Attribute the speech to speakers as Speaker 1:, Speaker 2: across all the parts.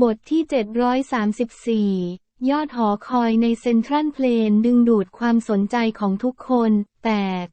Speaker 1: บทที่ 734 ยอดหอคอยในเซ็นทรัลเพลนดึงดูดความสนใจของทุกคน แตก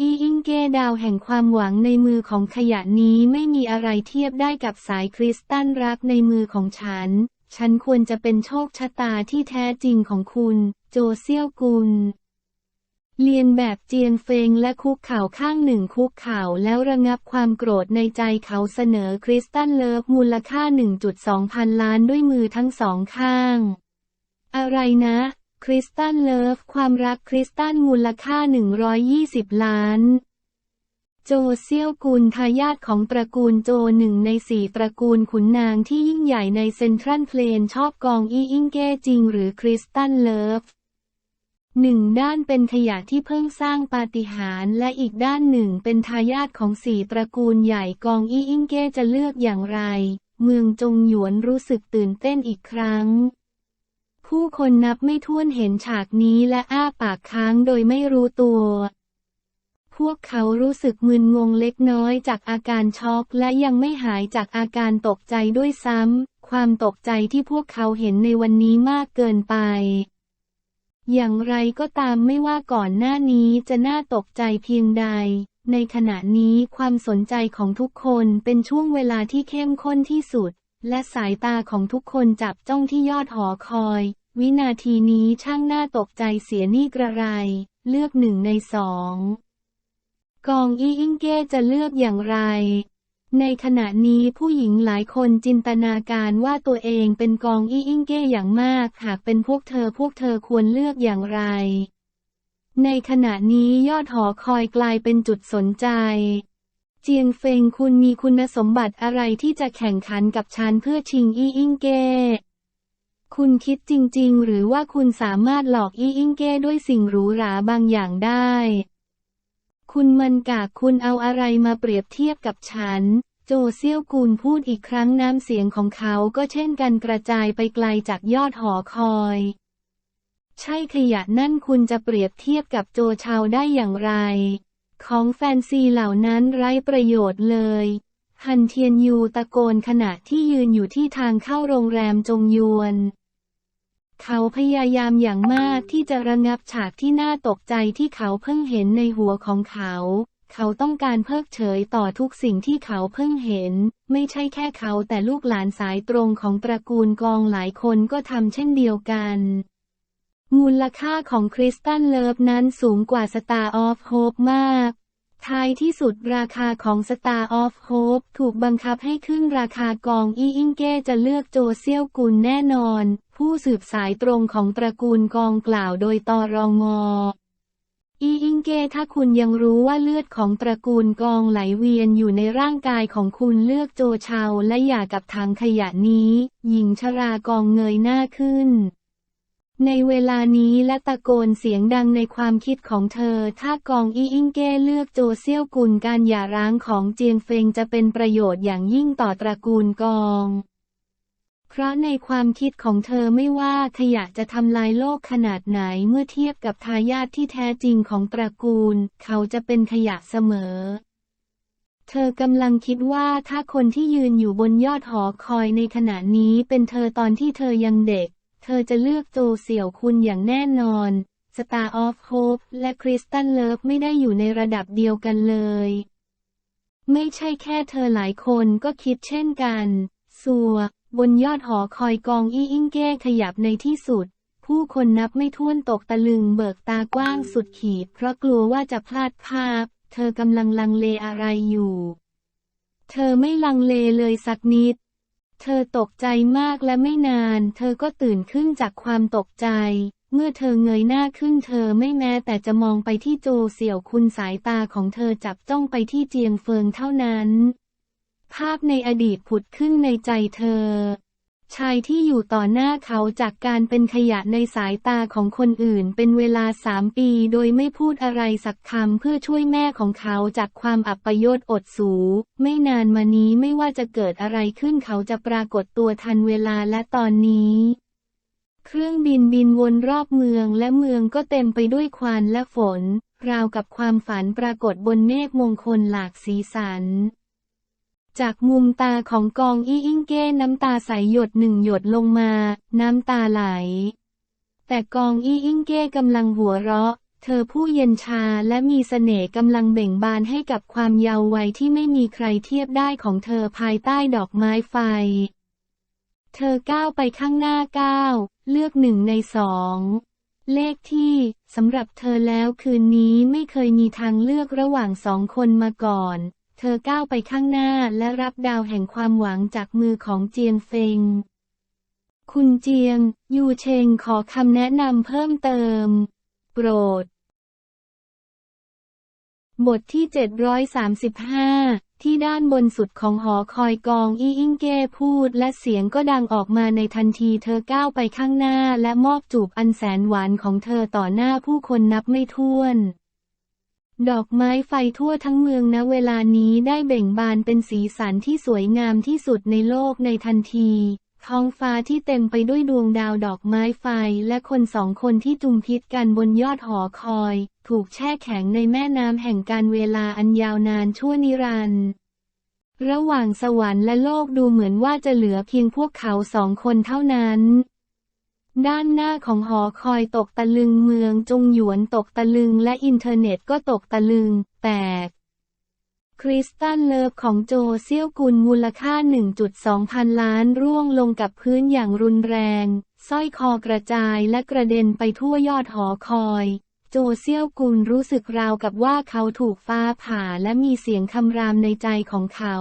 Speaker 1: อีอิงเกดาวแห่งความหวังในมือของขยะนี้ไม่มีอะไรเทียบได้กับสายคริสตัลรักในมือของฉัน ฉันควรจะเป็นโชคชะตาที่แท้จริงของคุณ โจเซียวกุล เลียนแบบเจียนเฟงและคุกเข่าข้างหนึ่งคุกเข่าแล้วระงับความโกรธในใจเขาเสนอคริสตัลเลิฟมูลค่า 1.2 พันล้านด้วยมือทั้งสองข้าง อะไรนะ คริสตัลเลิฟความรักคริสตัลมูลค่า 120 ล้าน โจเซียวกุลทายาทของตระกูลโจหนึ่งในสี่ตระกูลขุนนางที่ยิ่งใหญ่ในเซ็นทรัลเพลนชอบกองอีอิงเก้จริงหรือคริสตัลเลิฟ หนึ่งด้านเป็นขยะที่เพิ่งสร้างปาฏิหาริย์และอีกด้านหนึ่งเป็นทายาทของสี่ตระกูลใหญ่กองอี้อิงเก้จะเลือกอย่างไร เมืองจงหยวนรู้สึกตื่นเต้นอีกครั้ง ผู้คนนับไม่ถ้วนเห็นฉากนี้และอ้าปากค้างโดยไม่รู้ตัว พวกเขารู้สึกมึนงงเล็กน้อยจากอาการช็อกและยังไม่หายจากอาการตกใจด้วยซ้ำความตกใจที่พวกเขาเห็นในวันนี้มากเกินไป อย่างไรก็ตามไม่ว่าก่อนหน้านี้จะน่าตกใจเพียงใด ในขณะนี้ความสนใจของทุกคนเป็นช่วงเวลาที่เข้มข้นที่สุด และสายตาของทุกคนจับจ้องที่ยอดหอคอย วินาทีนี้ช่างน่าตกใจเสียนี่กระไร เลือกหนึ่งในสอง กองอีอิงเก้จะเลือกอย่างไร ในขณะนี้ผู้หญิงหลายคนจินตนาการว่าตัวเองเป็นกองอี้อิงเก้อย่างมาก หากเป็นพวกเธอพวกเธอควรเลือกอย่างไร ในขณะนี้ยอดหอคอยกลายเป็นจุดสนใจ เจียงเฟงคุณมีคุณสมบัติอะไรที่จะแข่งขันกับฉันเพื่อชิงอี้อิงเก้คุณคิดจริง ๆ หรือว่าคุณสามารถหลอกอี้อิงเก้ด้วยสิ่งหรูหราบางอย่างได้ คุณมันกากคุณเอาอะไรมาเปรียบเทียบกับฉัน โจเซี่ยวกูลพูดอีกครั้งน้ำเสียงของเขาก็เช่นกันกระจายไปไกลจากยอดหอคอย ใช่ขยะนั่นคุณจะเปรียบเทียบกับโจชาวได้อย่างไร ของแฟนซีเหล่านั้นไร้ประโยชน์เลยฮันเทียนยูตะโกนขณะที่ยืนอยู่ที่ทางเข้าโรงแรมจงยวน เขาพยายามอย่างมากที่จะระงับฉากที่น่าตกใจที่เขาเพิ่งเห็นในหัวของเขา เขาต้องการเพิกเฉยต่อทุกสิ่งที่เขาเพิ่งเห็น ไม่ใช่แค่เขาแต่ลูกหลานสายตรงของตระกูลกองหลายคนก็ทำเช่นเดียวกัน มูลค่าของคริสตัลเลิฟนั้นสูงกว่า Star of Hope มากท้ายที่สุดราคาของ Star of Hope ถูกบังคับให้ขึ้นราคากองอีอิงเก้จะเลือกโจเซียวกุลแน่นอน ผู้สืบสายตรงของตระกูลกองกล่าวโดยตอรองออีอิงเก้ถ้าคุณยังรู้ว่าเลือดของตระกูลกองไหลเวียนอยู่ในร่างกายของคุณเลือกโจเชาและอย่ากับถังขยะนี้ หญิงชรากองเงยหน้าขึ้น ในเวลานี้และตะโกนเสียงดังในความคิดของเธอ ถ้ากองอีอิงเก้เลือกโจเซี่ยวกุลการหย่าร้างของเจียงเฟงจะเป็นประโยชน์อย่างยิ่งต่อตระกูลกอง เพราะในความคิดของเธอไม่ว่าขยะจะทำลายโลกขนาดไหนเมื่อเทียบกับทายาทที่แท้จริงของตระกูล เขาจะเป็นขยะเสมอ เธอกำลังคิดว่าถ้าคนที่ยืนอยู่บนยอดหอคอยในขณะนี้เป็นเธอตอนที่เธอยังเด็ก เธอจะเลือกโจเสี่ยวคุณอย่างแน่นอน Star of Hope และ Crystal Love ไม่ได้อยู่ในระดับเดียวกันเลย ไม่ใช่แค่เธอหลายคนก็คิดเช่นกัน สัว บนยอดหอคอยกองอี้อิงเก้ขยับในที่สุด ผู้คนนับไม่ถ้วนตกตะลึงเบิกตากว้างสุดขีด เพราะกลัวว่าจะพลาดภาพ เธอกำลังลังเลอะไรอยู่ เธอไม่ลังเลเลยสักนิด เธอตกใจมากและไม่นาน เธอก็ตื่นขึ้นจากความตกใจ เมื่อเธอเงยหน้าขึ้นเธอไม่แม้แต่จะมองไปที่โจเสี่ยวคุณสายตาของเธอจับจ้องไปที่เจียงเฟิงเท่านั้น ภาพในอดีตผุดขึ้นในใจเธอ ชายที่อยู่ต่อหน้าเขาจากการเป็นขยะในสายตาของคนอื่นเป็นเวลาสามปีโดยไม่พูดอะไรสักคำเพื่อช่วยแม่ของเขาจากความอับปยศอดสู ไม่นานมานี้ไม่ว่าจะเกิดอะไรขึ้นเขาจะปรากฏตัวทันเวลาและตอนนี้เครื่องบินบินวนรอบเมืองและเมืองก็เต็มไปด้วยควันและฝน ราวกับความฝันปรากฏบนเมฆมงคลหลากสีสัน จากมุมตาของกองอี้อิงเก้น้ำตาใสหยดหนึ่งหยดลงมา น้ำตาไหล แต่กองอี้อิงเก้กำลังหัวเราะ เธอผู้เย็นชาและมีเสน่ห์กำลังเบ่งบานให้กับความเยาว์วัยที่ไม่มีใครเทียบได้ของเธอภายใต้ดอกไม้ไฟ เธอก้าวไปข้างหน้าก้าวเลือกหนึ่งในสองเลขที่สำหรับเธอแล้วคืนนี้ไม่เคยมีทางเลือกระหว่างสองคนมาก่อน ธอก้าวไปข้างหน้าและรับดาวแห่งความหวังจากมือของเจียงเฟงคุณเจียง ยูเชงขอคำแนะนำเพิ่มเติม โปรด บทที่ 735 ที่ด้านบนสุดของหอคอยกองอี้อิงเก้พูดและเสียงก็ดังออกมาในทันทีเธอก้าวไปข้างหน้าและมอบจูบอันแสนหวานของเธอต่อหน้าผู้คนนับไม่ถ้วน ดอกไม้ไฟทั่วทั้งเมืองณเวลานี้ได้เบ่งบานเป็นสีสันที่สวยงามที่สุดในโลกในทันที ท้องฟ้าที่เต็มไปด้วยดวงดาวดอกไม้ไฟและคนสองคนที่จุมพิษกันบนยอดหอคอย ถูกแช่แข็งในแม่น้ำแห่งการเวลาอันยาวนานชั่วนิรันดร์ระหว่างสวรรค์และโลกดูเหมือนว่าจะเหลือเพียงพวกเขาสองคนเท่านั้น ด้านหน้าของหอคอยตกตะลึงเมืองจงหยวนตกตะลึงและอินเทอร์เน็ตก็ตกตะลึง แตก คริสตัลเลิฟของโจเซี่ยวกุลมูลค่า 1.2 พันล้านร่วงลงกับพื้นอย่างรุนแรง สร้อยคอกระจายและกระเด็นไปทั่วยอดหอคอย โจเซี่ยวกุลรู้สึกราวกับว่าเขาถูกฟ้าผ่าและมีเสียงคำรามในใจของเขา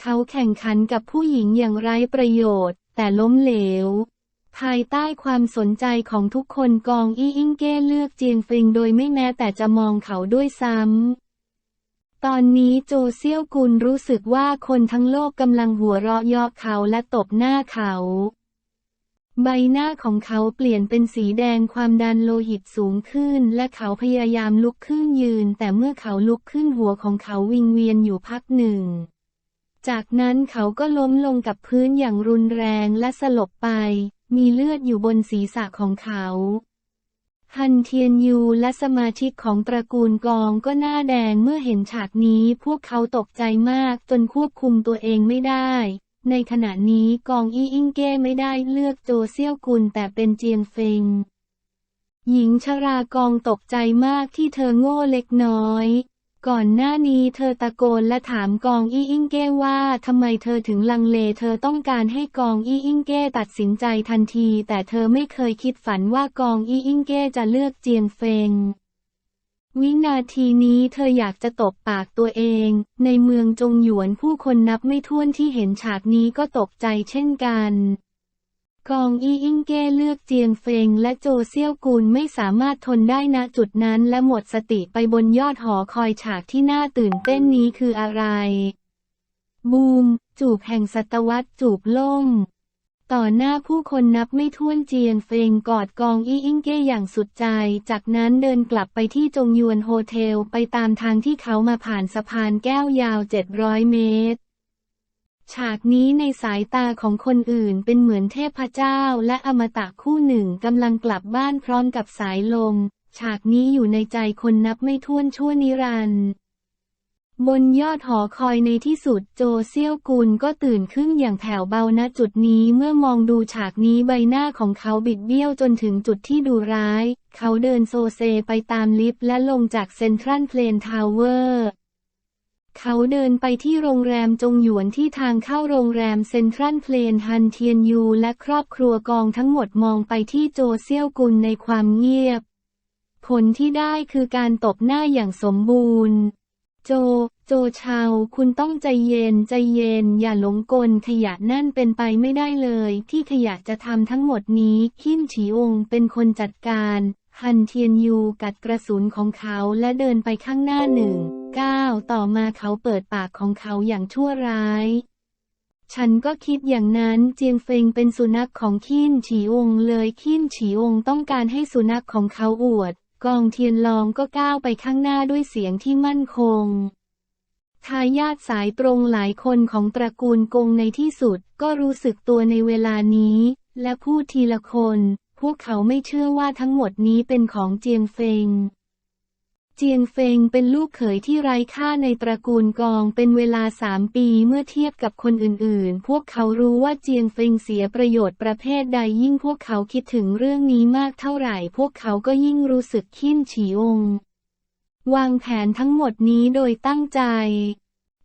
Speaker 1: เขาแข่งขันกับผู้หญิงอย่างไร้ประโยชน์ แต่ล้มเหลว ภายใต้ความสนใจของทุกคนกองอี้อิงเก้เลือกเจียงฟิงโดยไม่แม้แต่จะมองเขาด้วยซ้ำ ตอนนี้โจเซี่ยวกุลรู้สึกว่าคนทั้งโลกกำลังหัวเราะเยาะเขาและตบหน้าเขา ใบหน้าของเขาเปลี่ยนเป็นสีแดงความดันโลหิตสูงขึ้น และเขาพยายามลุกขึ้นยืน แต่เมื่อเขาลุกขึ้นหัวของเขาวิงเวียนอยู่พักหนึ่งจากนั้นเขาก็ล้มลงกับพื้นอย่างรุนแรงและสลบไป มีเลือดอยู่บนศีรษะของเขาฮันเทียนยูและสมาชิกของตระกูลกองก็หน้าแดงเมื่อเห็นฉากนี้พวกเขาตกใจมากจนควบคุมตัวเองไม่ได้ ในขณะนี้กองอี้อิงเก้ไม่ได้เลือกโจเซี่ยวกุลแต่เป็นเจียงเฟง หญิงชรากองตกใจมากที่เธอโง่เล็กน้อย ก่อนหน้านี้เธอตะโกนและถามกองอี้อิงเก้ว่าทำไมเธอถึงลังเล เธอต้องการให้กองอี้อิงเก้ตัดสินใจทันที แต่เธอไม่เคยคิดฝันว่ากองอี้อิงเก้จะเลือกเจียงเฟง วินาทีนี้เธออยากจะตบปากตัวเอง ในเมืองจงหยวนผู้คนนับไม่ถ้วนที่เห็นฉากนี้ก็ตกใจเช่นกัน กองอีอิงเก้เลือกเจียงเฟงและโจเซี่ยวกุลไม่สามารถทนได้ณจุดนั้นและหมดสติไปบนยอดหอคอยฉากที่น่าตื่นเต้นนี้คืออะไร บูม จูบแห่งศตวรรษจูบล่ม ต่อหน้าผู้คนนับไม่ถ้วนเจียงเฟงกอดกองอีอิงเก้อย่างสุดใจ จากนั้นเดินกลับไปที่จงยวนโฮเทลไปตามทางที่เขามาผ่านสะพานแก้วยาว 700 เมตร ฉากนี้ในสายตาของคนอื่นเป็นเหมือนเทพเจ้าและอมตะคู่หนึ่งกำลังกลับบ้านพร้อมกับสายลม ฉากนี้อยู่ในใจคนนับไม่ถ้วนชั่วนิรันดร์บนยอดหอคอยในที่สุดโจเซี่ยวกุลก็ตื่นขึ้นอย่างแผ่วเบาณจุดนี้เมื่อมองดูฉากนี้ใบหน้าของเขาบิดเบี้ยวจนถึงจุดที่ดูร้าย เขาเดินโซเซไปตามลิฟต์และลงจากเซ็นทรัลเพลนทาวเวอร์ เขาเดินไปที่โรงแรมจงหยวนที่ทางเข้าโรงแรมเซ็นทรัลเพลนฮันเทียนยูและครอบครัวกองทั้งหมดมองไปที่โจเซี่ยวกุลในความเงียบ ผลที่ได้คือการตบหน้าอย่างสมบูรณ์ โจ โจชาว คุณต้องใจเย็นใจเย็น อย่าหลงกลขยะนั่นเป็นไปไม่ได้เลย ที่ขยะจะทำทั้งหมดนี้ขิ้นฉีองเป็นคนจัดการ ฮันเทียนยูกัดกระสุนของเขาและเดินไปข้างหน้าหนึ่งก้าวต่อมาเขาเปิดปากของเขาอย่างชั่วร้าย ฉันก็คิดอย่างนั้นเจียงเฟงเป็นสุนัขของขิ้นฉีองเลยขิ้นฉีองต้องการให้สุนัขของเขาอวด กองเทียนลองก็ก้าวไปข้างหน้าด้วยเสียงที่มั่นคงทายาทสายตรงหลายคนของตระกูลกงในที่สุดก็รู้สึกตัวในเวลานี้ และพูดทีละคน พวกเขาไม่เชื่อว่าทั้งหมดนี้เป็นของเจียงเฟง เจียงเฟงเป็นลูกเขยที่ไร้ค่าในตระกูลกองเป็นเวลาสามปีเมื่อเทียบกับคนอื่นๆ พวกเขารู้ว่าเจียงเฟงเสียประโยชน์ประเภทใดยิ่งพวกเขาคิดถึงเรื่องนี้มากเท่าไหร่ พวกเขาก็ยิ่งรู้สึกขิ้นฉีองวางแผนทั้งหมดนี้โดยตั้งใจ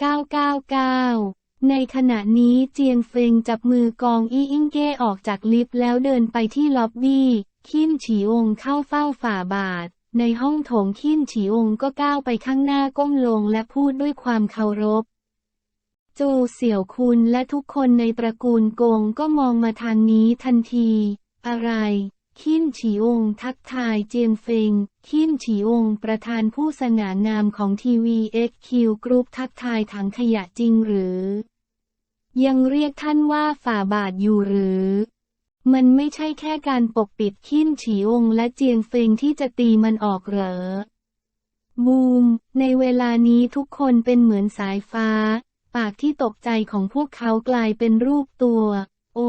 Speaker 1: 999 ในขณะนี้เจียงเฟงจับมือกองอี้อิงเก้ออกจากลิฟต์แล้วเดินไปที่ล็อบบี้ขิ้นฉีองเข้าเฝ้าฝ่าบาท ในห้องโถงขิ้นฉีองก็ก้าวไปข้างหน้าก้มลงและพูดด้วยความเคารพโจเสี่ยวคุณและทุกคนในตระกูลกงก็มองมาทางนี้ทันที อะไร ขิ้นฉีองทักทายเจียงเฟงขิ้นฉีองประธานผู้สง่างามของทีวีเอ็กคิวกรุ๊ปทักทายถังขยะจริงหรือ ยังเรียกท่านว่าฝ่าบาทอยู่หรือ มันไม่ใช่แค่การปกปิดขิ้นฉีองและเจียงเฟงที่จะตีมันออกเหรอ บูม ในเวลานี้ทุกคนเป็นเหมือนสายฟ้า ปากที่ตกใจของพวกเขากลายเป็นรูปตัว โอ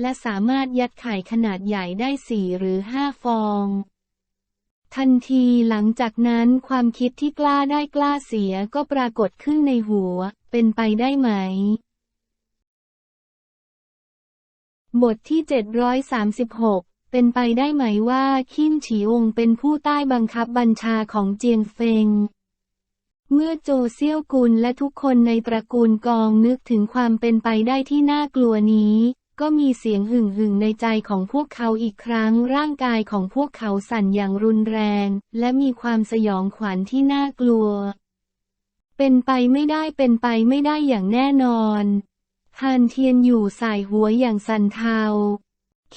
Speaker 1: และสามารถยัดไข่ขนาดใหญ่ได้สี่หรือห้าฟอง ทันทีหลังจากนั้นความคิดที่กล้าได้กล้าเสียก็ปรากฏขึ้นในหัว เป็นไปได้ไหม บทที่ 736 เป็นไปได้ไหมว่าขิ้นฉีองเป็นผู้ใต้บังคับบัญชาของเจียงเฟงเมื่อโจเซี่ยวกุลและทุกคนในตระกูลกองนึกถึงความเป็นไปได้ที่น่ากลัวนี้ ก็มีเสียงหึ่งหึ่งในใจของพวกเขาอีกครั้ง ร่างกายของพวกเขาสั่นอย่างรุนแรง และมีความสยองขวัญที่น่ากลัว เป็นไปไม่ได้เป็นไปไม่ได้อย่างแน่นอนฮันเทียนอยู่สายหัวอย่างสันเทา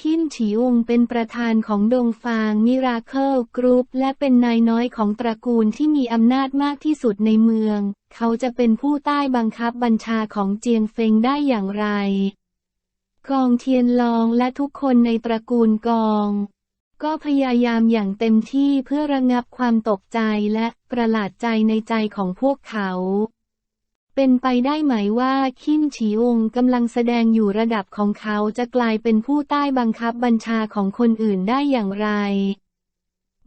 Speaker 1: คินฉีองเป็นประธานของดงฟางมิราเคิลกรุ๊ปและเป็นนายน้อยของตระกูลที่มีอำนาจมากที่สุดในเมือง เขาจะเป็นผู้ใต้บังคับบัญชาของเจียงเฟงได้อย่างไร กองเทียนลองและทุกคนในตระกูลกอง ก็พยายามอย่างเต็มที่เพื่อระงับความตกใจและประหลาดใจในใจของพวกเขา เป็นไปได้ไหมว่าคิมฉีองกำลังแสดงอยู่ระดับของเขาจะกลายเป็นผู้ใต้บังคับบัญชาของคนอื่นได้อย่างไร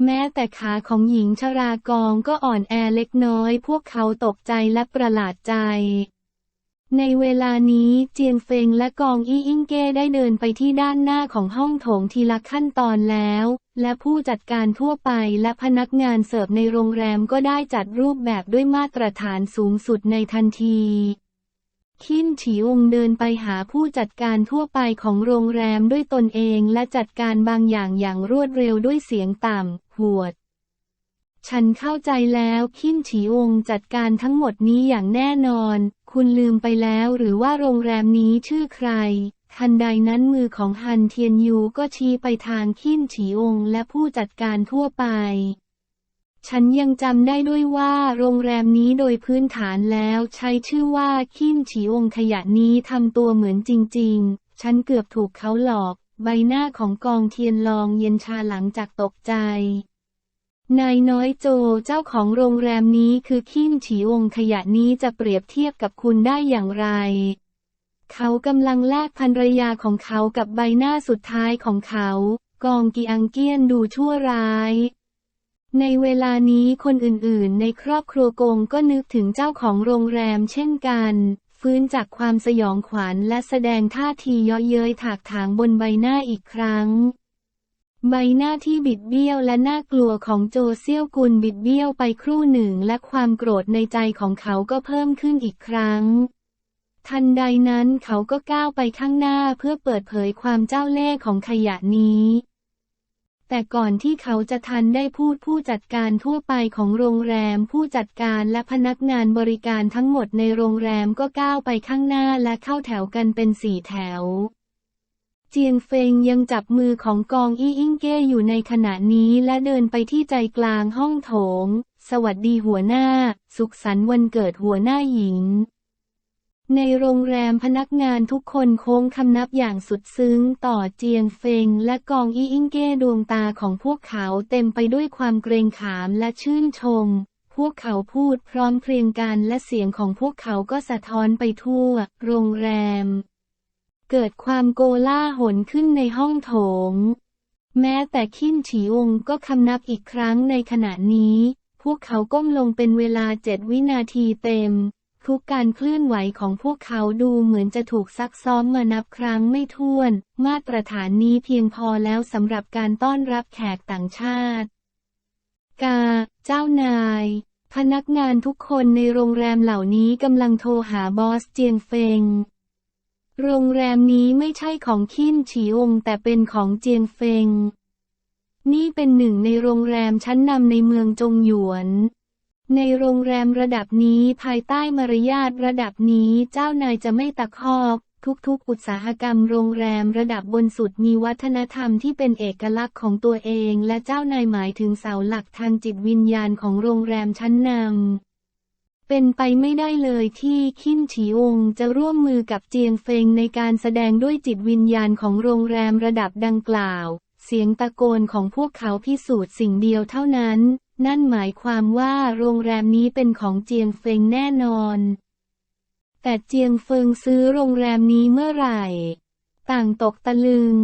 Speaker 1: แม้แต่ขาของหญิงชรากองก็อ่อนแอเล็กน้อย พวกเขาตกใจและประหลาดใจ ในเวลานี้เจียงเฟงและกองอี้อิงเก้ได้เดินไปที่ด้านหน้าของห้องโถงทีละขั้นตอนแล้ว และผู้จัดการทั่วไปและพนักงานเสิร์ฟในโรงแรมก็ได้จัดรูปแบบด้วยมาตรฐานสูงสุดในทันทีคินฉีองเดินไปหาผู้จัดการทั่วไปของโรงแรมด้วยตนเองและจัดการบางอย่างอย่างรวดเร็วด้วยเสียงต่ำหวด ฉันเข้าใจแล้วคินฉีองจัดการทั้งหมดนี้อย่างแน่นอน คุณลืมไปแล้วหรือว่าโรงแรมนี้ชื่อใคร ทันใดนั้นมือของฮันเทียนยูก็ชี้ไปทางคินฉีองและผู้จัดการทั่วไป ฉันยังจำได้ด้วยว่าโรงแรมนี้โดยพื้นฐานแล้วใช้ชื่อว่าคินฉีองขยะนี้ทำตัวเหมือนจริง ๆ ฉันเกือบถูกเขาหลอก ใบหน้าของกองเทียนลองเย็นชาหลังจากตกใจ นายน้อยโจเจ้าของโรงแรมนี้คือขิ้นฉีองขยะนี้จะเปรียบเทียบกับคุณได้อย่างไร เขากำลังแลกภรรยาของเขากับใบหน้าสุดท้ายของเขา กองกีอังเกียนดูชั่วร้าย ในเวลานี้คนอื่นๆ ในครอบครัวกงก็นึกถึงเจ้าของโรงแรมเช่นกัน ฟื้นจากความสยองขวัญและแสดงท่าทีเยาะเย้ยถากถางบนใบหน้าอีกครั้ง ใบหน้าที่บิดเบี้ยวและน่ากลัวของโจเซี่ยวกุลบิดเบี้ยวไปครู่หนึ่งและความโกรธในใจของเขาก็เพิ่มขึ้นอีกครั้ง ทันใดนั้นเขาก็ก้าวไปข้างหน้าเพื่อเปิดเผยความเจ้าเล่ห์ของขยะนี้ แต่ก่อนที่เขาจะทันได้พูดผู้จัดการทั่วไปของโรงแรมผู้จัดการและพนักงานบริการทั้งหมดในโรงแรมก็ก้าวไปข้างหน้าและเข้าแถวกันเป็นสี่แถว เจียงเฟงยังจับมือของกองอี้อิงเก้อยู่ในขณะนี้และเดินไปที่ใจกลางห้องโถง สวัสดีหัวหน้า สุขสันต์วันเกิดหัวหน้าหญิง ในโรงแรมพนักงานทุกคนโค้งคำนับอย่างสุดซึ้งต่อเจียงเฟงและกองอี้อิงเก้ดวงตาของพวกเขาเต็มไปด้วยความเกรงขามและชื่นชม พวกเขาพูดพร้อมเพรียงกันและเสียงของพวกเขาก็สะท้อนไปทั่ว โรงแรม เกิดความโกล่าหลขึ้นในห้องโถง แม้แต่ขิ้นฉีองก็คำนับอีกครั้งในขณะนี้ พวกเขาก้มลงเป็นเวลาเจ็ดวินาทีเต็ม ทุกการเคลื่อนไหวของพวกเขาดูเหมือนจะถูกซักซ้อมมานับครั้งไม่ถ้วน มาตรฐานนี้เพียงพอแล้วสำหรับการต้อนรับแขกต่างชาติ กา เจ้านาย พนักงานทุกคนในโรงแรมเหล่านี้กำลังโทรหาบอสเจียงเฟง โรงแรมนี้ไม่ใช่ของขิ้นฉีองแต่เป็นของเจียงเฟง นี่เป็นหนึ่งในโรงแรมชั้นนำในเมืองจงหยวน ในโรงแรมระดับนี้ภายใต้มารยาทระดับนี้เจ้านายจะไม่ตะคอก ทุกๆ อุตสาหกรรมโรงแรมระดับบนสุดมีวัฒนธรรมที่เป็นเอกลักษณ์ของตัวเอง และเจ้านายหมายถึงเสาหลักทางจิตวิญญาณของโรงแรมชั้นนำ เป็นไปไม่ได้เลยที่ขิ้นฉีองจะร่วมมือกับเจียงเฟงในการแสดงด้วยจิตวิญญาณของโรงแรมระดับดังกล่าว เสียงตะโกนของพวกเขาพิสูจน์สิ่งเดียวเท่านั้น นั่นหมายความว่าโรงแรมนี้เป็นของเจียงเฟงแน่นอน แต่เจียงเฟิงซื้อโรงแรมนี้เมื่อไหร่ ต่างตกตะลึง